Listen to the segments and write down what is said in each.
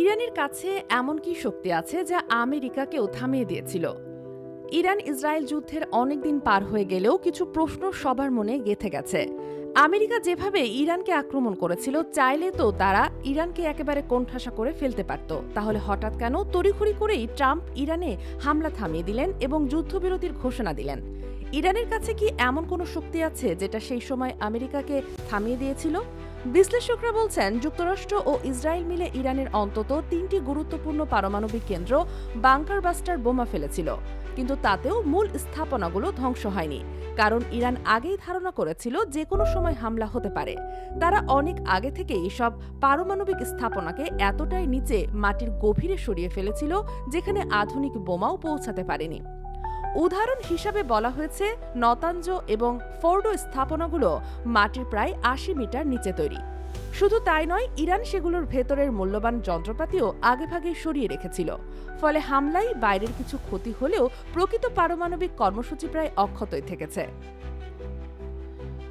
ইরানের কাছে এমন কি শক্তি আছে যা আমেরিকাকেও থামিয়ে দিয়েছিল? ইরান ইসরায়েল যুদ্ধের অনেক দিন পার হয়ে গেলেও কিছু প্রশ্ন সবার মনে গেঁথে গেছে। আমেরিকা যেভাবে ইরানকে আক্রমণ করেছিল, চাইলে তো তারা ইরানকে একেবারে কোণঠাসা করে ফেলতে পারত। তাহলে হঠাৎ কেন তড়িঘড়ি করেই ট্রাম্প ইরানে হামলা থামিয়ে দিলেন এবং যুদ্ধবিরতির ঘোষণা দিলেন? ইরানের কাছে কি এমন কোনো শক্তি আছে যেটা সেই সময় আমেরিকাকে থামিয়ে দিয়েছিল? বিশ্লেষকরা বলছেন, যুক্তরাষ্ট্র ও ইসরায়েল মিলে ইরানের অন্তত তিনটি গুরুত্বপূর্ণ পারমাণবিক কেন্দ্র বাংকার বাস্টার বোমা ফেলেছিল। কিন্তু তাতেও মূল স্থাপনাগুলো ধ্বংস হয়নি, কারণ ইরান আগেই ধারণা করেছিল যে কোনো সময় হামলা হতে পারে। তারা অনেক আগে থেকেই সব পারমাণবিক স্থাপনাকে এতটাই নিচে মাটির গভীরে সরিয়ে ফেলেছিল, যেখানে আধুনিক বোমাও পৌঁছাতে পারেনি। উদাহরণ হিসাবে বলা হয়েছে নতাঞ্জ এবং ফোর্ডো স্থাপনাগুলো মাটির প্রায় আশি মিটার নিচে তৈরি। শুধু তাই নয়, ইরান সেগুলোর ভেতরের মূল্যবান যন্ত্রপাতিও আগেভাগে সরিয়ে রেখেছিল। ফলে হামলায় বাইরের কিছু ক্ষতি হলেও প্রকৃত পারমাণবিক কর্মসূচি প্রায় অক্ষতই থেকেছে।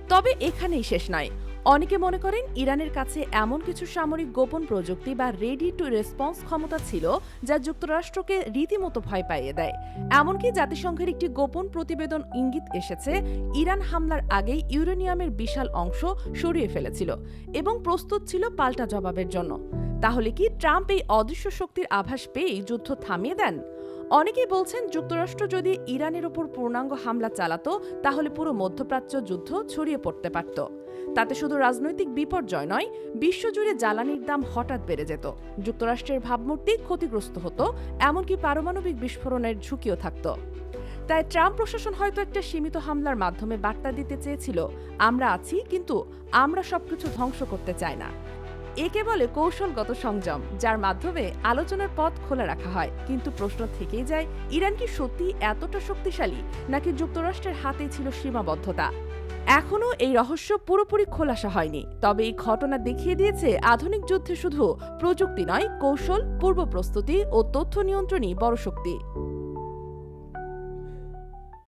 তবে এখানেই শেষ নয়। অনেকে মনে করেন ইরানের কাছে এমন কিছু সামরিক গোপন প্রযুক্তি বা রেডি টু রেসপন্স ক্ষমতা ছিল যা যুক্তরাষ্ট্রকে রীতিমতো ভয় পাইয়ে দেয়। এমনকি জাতিসংঘের একটি গোপন প্রতিবেদন ইঙ্গিত এসেছে, ইরান হামলার আগেই ইউরেনিয়ামের বিশাল অংশ সরিয়ে ফেলেছিল এবং প্রস্তুত ছিল পাল্টা জবাবের জন্য। তাহলে কি ট্রাম্প এই অদৃশ্য শক্তির আভাস পেয়েই যুদ্ধ থামিয়ে দেন? অনেকেই বলছেন যুক্তরাষ্ট্র যদি ইরানের ওপর পূর্ণাঙ্গ হামলা চালাতো, তাহলে পুরো মধ্যপ্রাচ্য যুদ্ধ ছড়িয়ে পড়তে পারত। তাতে শুধু রাজনৈতিক বিপর্যয় নয়, বিশ্বজুড়ে জ্বালানির দাম হঠাৎ বেড়ে যেত। যুক্তরাষ্ট্রের ভাবমূর্তি ক্ষতিগ্রস্ত হতো, এমনকি পারমাণবিক বিস্ফোরণের ঝুঁকিও থাকত। তাই ট্রাম্প প্রশাসন হয়তো একটা সীমিত হামলার মাধ্যমে বার্তা দিতে চেয়েছিল, আমরা আছি, কিন্তু আমরা সবকিছু ধ্বংস করতে চাই না। একে বলে কৌশলগত সংযম, যার মাধ্যমে আলোচনার পথ খোলা রাখা হয়। কিন্তু প্রশ্ন থেকেই যায়, ইরান কি সত্যি এতটা শক্তিশালী, নাকি যুক্তরাষ্ট্রের হাতেই ছিল সীমাবদ্ধতা? এখনও এই রহস্য পুরোপুরি খোলাসা হয়নি। তবে এই ঘটনা দেখিয়ে দিয়েছে আধুনিক যুদ্ধে শুধু প্রযুক্তি নয়, কৌশল, পূর্ব প্রস্তুতি ও তথ্য নিয়ন্ত্রণই বড় শক্তি।